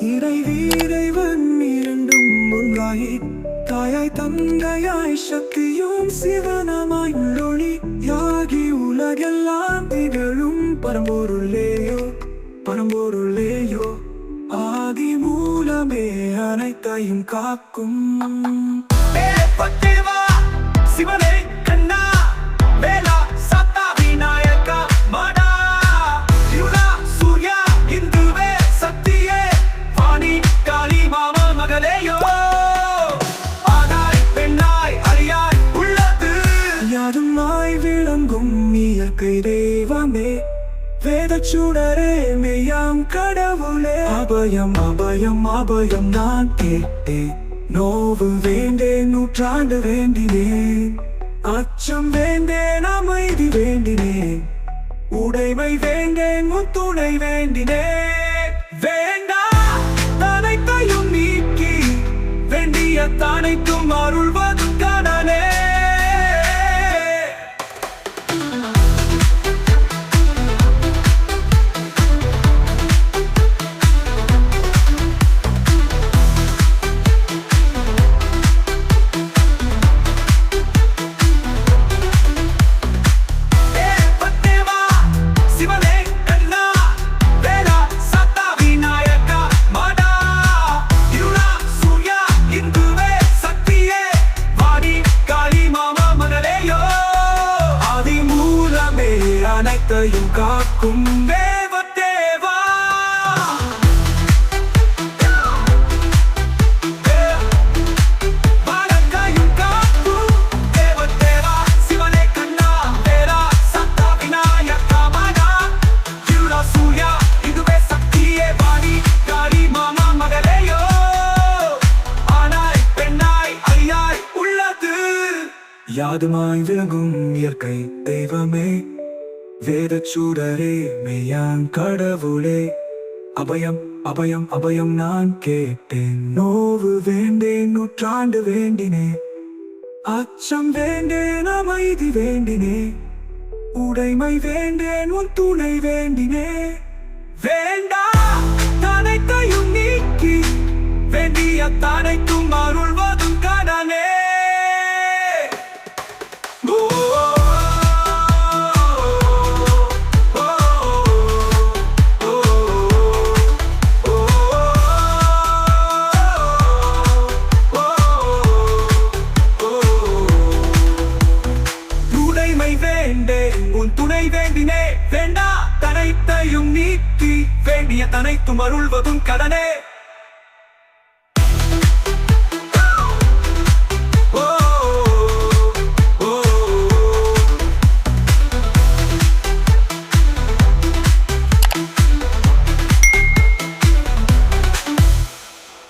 இறைவீரைவன் இரண்டும் ஒன்றாயி தாயாய் தந்தையாய் சக்தியும் சிவனமாய் உள்ளொளி யாகி உலகெல்லாம் திகழும் பரம்பொருளேயோ பரம்பொருளேயோ ஆதி மூலமே அனைத்தையும் காக்கும். சிவனை மாமா ஆனாய் பெண்ணாய் அறியாய் உள்ளது. யாருமாய் விளங்கும் இயற்கை தெய்வமே. வேதச்சுடரே மெய்யாம் கடவுளே. அபயம் அபயம் அபயம் நான் கேட்டேன். நோவு வேண்டேன் நூற்றாண்டு வேண்டினேன். அச்சம் வேண்டேன் அமைதி வேண்டினேன். உடைமை வேண்டேன் முத்துணை வேண்டினேன். வேண்டாம் அருள் அனைத்தையும் காக்கும் ஐயாய் உள்ளது. யாதுமாய் விளங்கும் இயற்கை தெய்வமே. வேதச்சூடரே மெய்யான் கடவுளே. அபயம் அபயம் அபயம் நான் கேட்டேன். நோவு வேண்டேன் நூற்றாண்டு வேண்டினே. அச்சம் வேண்டேன் அமைதி வேண்டினே. உடைமை வேண்டேன் உன் துணை வேண்டினே. வேண்டா தனைத்தையும் நீக்கி வேண்டிய தனைக்கும் வேண்டா தனைத்தையும் நீக்கி வேண்டிய தனைத்தும் அருள்வதும் கடனே.